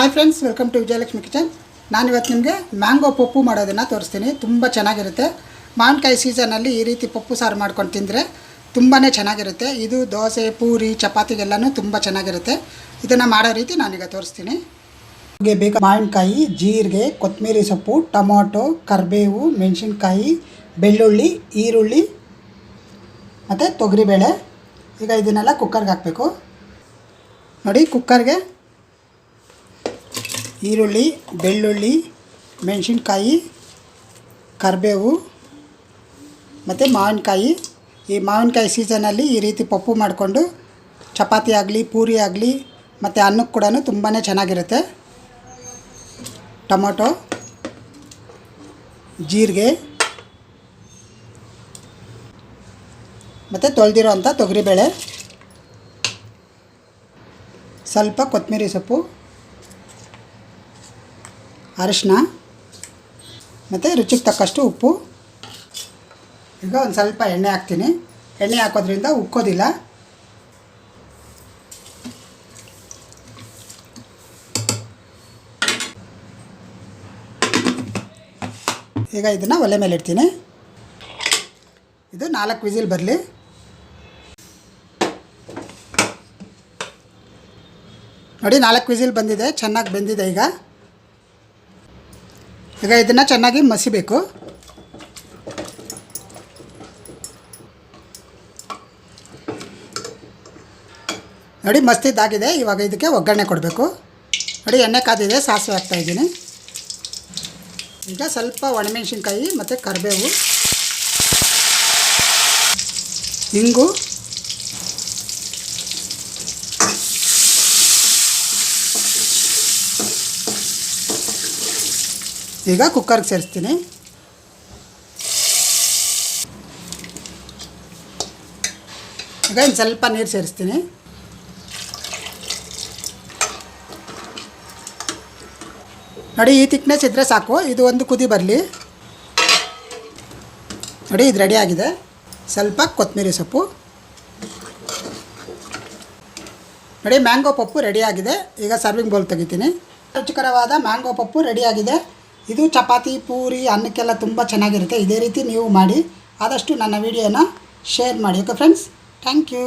Hi friends welcome to Vijayalakshmi kitchen ನಾನು ಇವತ್ತು ನಿಮಗೆ ಮ್ಯಾಂಗೋ ಪಪ್ಪು ಮಾಡೋದನ್ನು ತೋರಿಸ್ತೀನಿ. ತುಂಬ ಚೆನ್ನಾಗಿರುತ್ತೆ. ಮಾವಿನಕಾಯಿ ಸೀಸನಲ್ಲಿ ಈ ರೀತಿ ಪಪ್ಪು ಸಾರು ಮಾಡ್ಕೊಂಡು ತಿಂದರೆ ತುಂಬಾ ಚೆನ್ನಾಗಿರುತ್ತೆ. ಇದು ದೋಸೆ, ಪೂರಿ ಚಪಾತಿಗೆಲ್ಲನೂ ತುಂಬ ಚೆನ್ನಾಗಿರುತ್ತೆ. ಇದನ್ನು ಮಾಡೋ ರೀತಿ ನಾನೀಗ ತೋರಿಸ್ತೀನಿ. ಹಾಗೆ ಬೇಕಾ ಮಾವಿನಕಾಯಿ, ಜೀರಿಗೆ ಕೊತ್ತಂಬರಿ ಸೊಪ್ಪು, ಟೊಮೊಟೊ, ಕರಿಬೇವು, ಮೆಣಸಿನ್ಕಾಯಿ, ಬೆಳ್ಳುಳ್ಳಿ, ಈರುಳ್ಳಿ, ಮತ್ತು ತೊಗರಿಬೇಳೆ. ಈಗ ಇದನ್ನೆಲ್ಲ ಕುಕ್ಕರ್ಗೆ ಹಾಕಬೇಕು. ನೋಡಿ ಕುಕ್ಕರ್ಗೆ ಈರುಳ್ಳಿ, ಬೆಳ್ಳುಳ್ಳಿ, ಮೆಣಸಿನ್ಕಾಯಿ, ಕರಿಬೇವು, ಮತ್ತು ಮಾವಿನಕಾಯಿ. ಈ ಮಾವಿನಕಾಯಿ ಸೀಸನಲ್ಲಿ ಈ ರೀತಿ ಪಪ್ಪು ಮಾಡಿಕೊಂಡು ಚಪಾತಿ ಆಗಲಿ, ಪೂರಿ ಆಗಲಿ, ಮತ್ತು ಅನ್ನಕ್ಕೆ ಕೂಡ ತುಂಬಾ ಚೆನ್ನಾಗಿರುತ್ತೆ. ಟೊಮೊಟೊ, ಜೀರಿಗೆ, ಮತ್ತು ತೊಳೆದಿರೋ ಅಂಥ ತೊಗರಿಬೇಳೆ. ಸ್ವಲ್ಪ ಕೊತ್ತಂಬರಿ ಸೊಪ್ಪು. ಅರಿಶಿನ, ಮತ್ತು ರುಚಿಗೆ ತಕ್ಕಷ್ಟು ಉಪ್ಪು. ಈಗ ಒಂದು ಸ್ವಲ್ಪ ಎಣ್ಣೆ ಹಾಕ್ತೀನಿ. ಎಣ್ಣೆ ಹಾಕೋದ್ರಿಂದ ಉಕ್ಕೋದಿಲ್ಲ. ಈಗ ಇದನ್ನು ಒಲೆ ಮೇಲೆ ಇಡ್ತೀನಿ. ಇದು ನಾಲ್ಕು ವಿಸಿಲ್ ಬರಲಿ. ನೋಡಿ ನಾಲ್ಕು ವಿಸಿಲ್ ಬಂದಿದೆ, ಚೆನ್ನಾಗಿ ಬೆಂದಿದೆ ಈಗ. ಈಗ ಇದನ್ನು ಚೆನ್ನಾಗಿ ಮಸಿಬೇಕು. ನೋಡಿ ಮಸ್ತಿದ್ದಾಗಿದೆ, ಇವಾಗ ಇದಕ್ಕೆ ಒಗ್ಗರಣೆ ಕೊಡಬೇಕು. ನೋಡಿ ಎಣ್ಣೆ ಕಾದಿದೆ, ಸಾಸಿವೆ ಹಾಕ್ತಾಯಿದ್ದೀನಿ ಈಗ ಸ್ವಲ್ಪ ಒಣಮೆಣಸಿನ್ಕಾಯಿ ಮತ್ತು ಕರಿಬೇವು. ಇಂಗು. ಈಗ ಕುಕ್ಕರ್ಗೆ ಸೇರಿಸ್ತೀನಿ. ಈಗ ಇನ್ನು ಸ್ವಲ್ಪ ನೀರು ಸೇರಿಸ್ತೀನಿ. ನೋಡಿ, ಈ ತಿಕ್ನೆಸ್ ಇದ್ದರೆ ಸಾಕು. ಇದು ಒಂದು ಕುದಿ ಬರಲಿ. ನೋಡಿ, ಇದು ರೆಡಿ ಆಗಿದೆ. ಸ್ವಲ್ಪ ಕೊತ್ತಂಬರಿ ಸೊಪ್ಪು. ನೋಡಿ ಮ್ಯಾಂಗೋ ಪಪ್ಪು ರೆಡಿಯಾಗಿದೆ ಈಗ ಸರ್ವಿಂಗ್ ಬೌಲ್ ತೆಗಿತೀನಿ. ರುಚಿಕರವಾದ ಮ್ಯಾಂಗೋ ಪಪ್ಪು ರೆಡಿಯಾಗಿದೆ ಇದು ಚಪಾತಿ, ಪೂರಿ, ಅನ್ನಕ್ಕೆಲ್ಲ ತುಂಬ ಚೆನ್ನಾಗಿರುತ್ತೆ. ಇದೇ ರೀತಿ ನೀವು ಮಾಡಿ ಆದಷ್ಟು ನನ್ನ ವಿಡಿಯೋನ ಶೇರ್ ಮಾಡಿ. Okay friends thank you